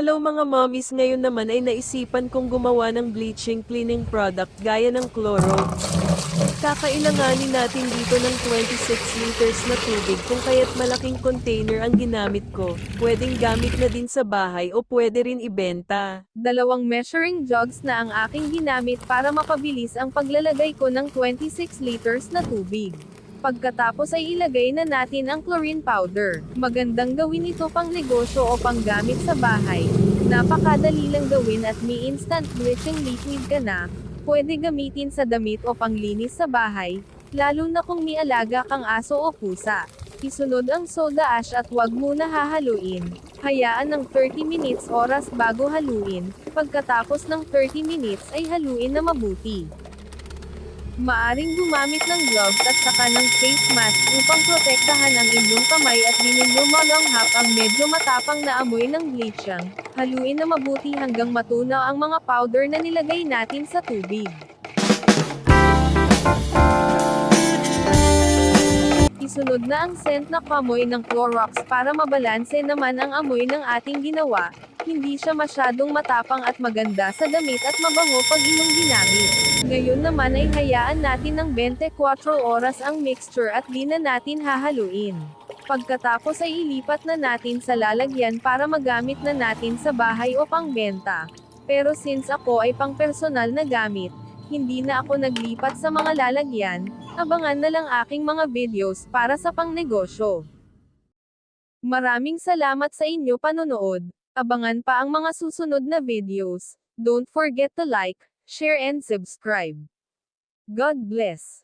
Hello mga mommies ngayon naman ay naisipan kong gumawa ng bleaching cleaning product gaya ng chloro. Kakailanganin natin dito ng 26 liters na tubig kung kaya't malaking container ang ginamit ko. Pwedeng gamit na din sa bahay o pwede rin ibenta. Dalawang measuring jugs na ang aking ginamit para mapabilis ang paglalagay ko ng 26 liters na tubig. Pagkatapos ay ilagay na natin ang chlorine powder. Magandang gawin ito pang negosyo o pang gamit sa bahay. Napakadali lang gawin at may instant bleaching liquid ka na. Pwede gamitin sa damit o panglinis sa bahay, lalo na kung may alaga kang aso o pusa. Isunod ang soda ash at huwag muna hahaluin. Hayaan ng 30 minutes oras bago haluin. Pagkatapos ng 30 minutes ay haluin na mabuti. Maaring gumamit ng gloves at saka ng face mask upang protektahan ang inyong kamay at dininyo malanghap ang medyo matapang na amoy ng bleaching. Haluin na mabuti hanggang matunaw ang mga powder na nilagay natin sa tubig. Isunod na ang scent na pamoy ng Clorox para mabalanse naman ang amoy ng ating ginawa. Hindi siya masyadong matapang at maganda sa damit at mabango pag inyong ginamit. Ngayon naman ay hayaan natin ng 24 oras ang mixture at di na natin hahaluin. Pagkatapos ay ilipat na natin sa lalagyan para magamit na natin sa bahay o pangbenta. Pero since ako ay pang personal na gamit, hindi na ako naglipat sa mga lalagyan, abangan na lang aking mga videos para sa pangnegosyo. Maraming salamat sa inyo panonood abangan pa ang mga susunod na videos. Don't forget to like, share and subscribe. God bless.